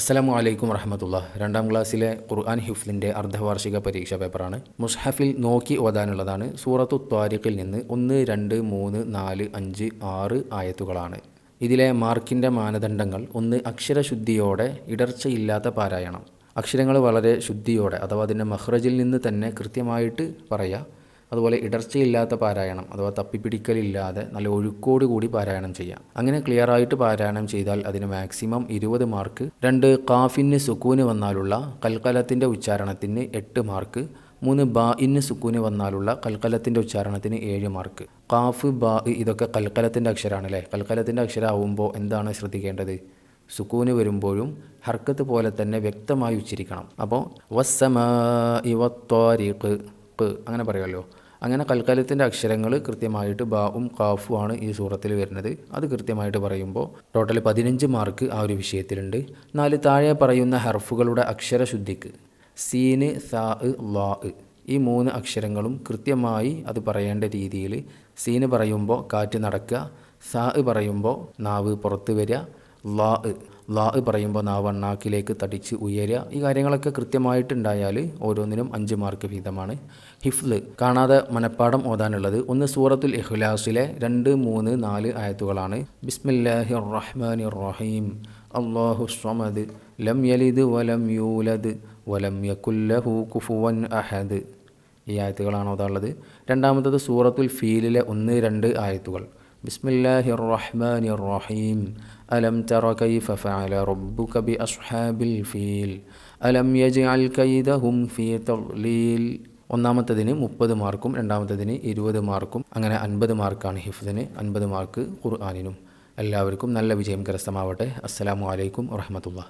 അസ്സലാമു അലൈക്കും വറഹമത്തുള്ള രണ്ടാം ക്ലാസ്സിലെ ഖുർആൻ ഹിഫ്ലിന്റെ അർദ്ധവാർഷിക പരീക്ഷാ പേപ്പറാണ്. മുസ്ഹഫിൽ നോക്കി ഓതാനുള്ളതാണ്. സൂറത്തു ത്വാരിഖിൽ നിന്ന് ഒന്ന് രണ്ട് മൂന്ന് നാല് അഞ്ച് ആറ് ആയത്തുകളാണ്. ഇതിലെ മാർക്കിന്റെ മാനദണ്ഡങ്ങൾ ഒന്ന് അക്ഷരശുദ്ധിയോടെ ഇടർച്ചയില്ലാത്ത പാരായണം. അക്ഷരങ്ങൾ വളരെ ശുദ്ധിയോടെ അഥവാ അതിന്റെ മഹ്റജിൽ നിന്ന് തന്നെ കൃത്യമായിട്ട് പറയുക അതുപോലെ ഇടർച്ചയില്ലാത്ത പാരായണം അഥവാ തപ്പിപ്പിടിക്കലില്ലാതെ നല്ല ഒഴുക്കോട് കൂടി പാരായണം ചെയ്യാം അങ്ങനെ ക്ലിയർ ആയിട്ട് പാരായണം ചെയ്താൽ അതിന് മാക്സിമം ഇരുപത് മാർക്ക് രണ്ട് കാഫിന് സുക്കൂന് വന്നാലുള്ള കൽക്കലത്തിന്റെ ഉച്ചാരണത്തിന് എട്ട് മാർക്ക് മൂന്ന് ബാ ഇന്ന് സുക്കൂന് വന്നാലുള്ള കൽക്കലത്തിന്റെ ഉച്ചാരണത്തിന് ഏഴ് മാർക്ക് കാഫ് ബാ ഇതൊക്കെ കൽക്കലത്തിന്റെ അക്ഷരമാണ് അല്ലേ കൽക്കലത്തിന്റെ അക്ഷരമാവുമ്പോൾ എന്താണ് ശ്രദ്ധിക്കേണ്ടത്? സുക്കൂന് വരുമ്പോഴും ഹർക്കത്ത് പോലെ തന്നെ വ്യക്തമായി ഉച്ചരിക്കണം. അപ്പോൾ വസ്സമ ഇവത്വാരിഖ് അങ്ങനെ പറയുമല്ലോ. അങ്ങനെ കൽക്കലത്തിന്റെ അക്ഷരങ്ങൾ കൃത്യമായിട്ട് ബാവും കാഫും ആണ് ഈ സൂറത്തിൽ വരുന്നത്. അത് കൃത്യമായിട്ട് പറയുമ്പോൾ ടോട്ടൽ പതിനഞ്ച് മാർക്ക് ആ ഒരു വിഷയത്തിലുണ്ട്. നാല് താഴെ പറയുന്ന ഹർഫുകളുടെ അക്ഷരശുദ്ധിക്ക് സീന് സാ ലാ ഈ മൂന്ന് അക്ഷരങ്ങളും കൃത്യമായി അത് പറയേണ്ട രീതിയിൽ സീന് പറയുമ്പോൾ കാറ്റ് നടക്കുക സാ പറയുമ്പോൾ നാവ് പുറത്ത് വരിക ലാ ലാ പറയുമ്പോൾ നാവണ്ണാക്കിലേക്ക് തടിച്ച് ഉയരുക. ഈ കാര്യങ്ങളൊക്കെ കൃത്യമായിട്ടുണ്ടായാൽ ഓരോന്നിനും അഞ്ച് മാർക്ക് വീതമാണ്. ഹിഫ്ല് കാണാതെ മനപ്പാടം ഓതാനുള്ളത്. ഒന്ന് സൂറത്തുൽ ഇഖ്ലാസിലെ രണ്ട് മൂന്ന് നാല് ആയത്തുകളാണ്. ബിസ്മില്ലാഹി റഹ്മാൻ റഹീം അള്ളാഹു സ്വമദ് ലം യലിദ് വലം യൂലദ് വലം യക്കുല്ലഹു കുഫുവൻ അഹദ്. ഈ ആയത്തുകളാണ് ഓതാനുള്ളത്. രണ്ടാമത്തത് സൂറത്തുൽ ഫീലിലെ ഒന്ന് രണ്ട് ആയത്തുകൾ. ബിസ്മില്ലാഹി الله റഹീം അലം തറ കൈഫ ഫഅല റബ്ബുക ربك بأصحاب ഫീൽ. അലം يجعل കൈദഹും ഫീ تضليل ഒന്നാമത്തതിന് മുപ്പത് മാർക്കും രണ്ടാമത്തതിന് ഇരുപത് മാർക്കും അങ്ങനെ അൻപത് മാർക്കാണ് ഹിഫ്ദിന് അൻപത് മാർക്ക് ഖുർആാനിനും. എല്ലാവർക്കും നല്ല വിജയം കരസ്ഥമാവട്ടെ. അസ്സലാമു അലൈക്കും വറഹമത്തുള്ള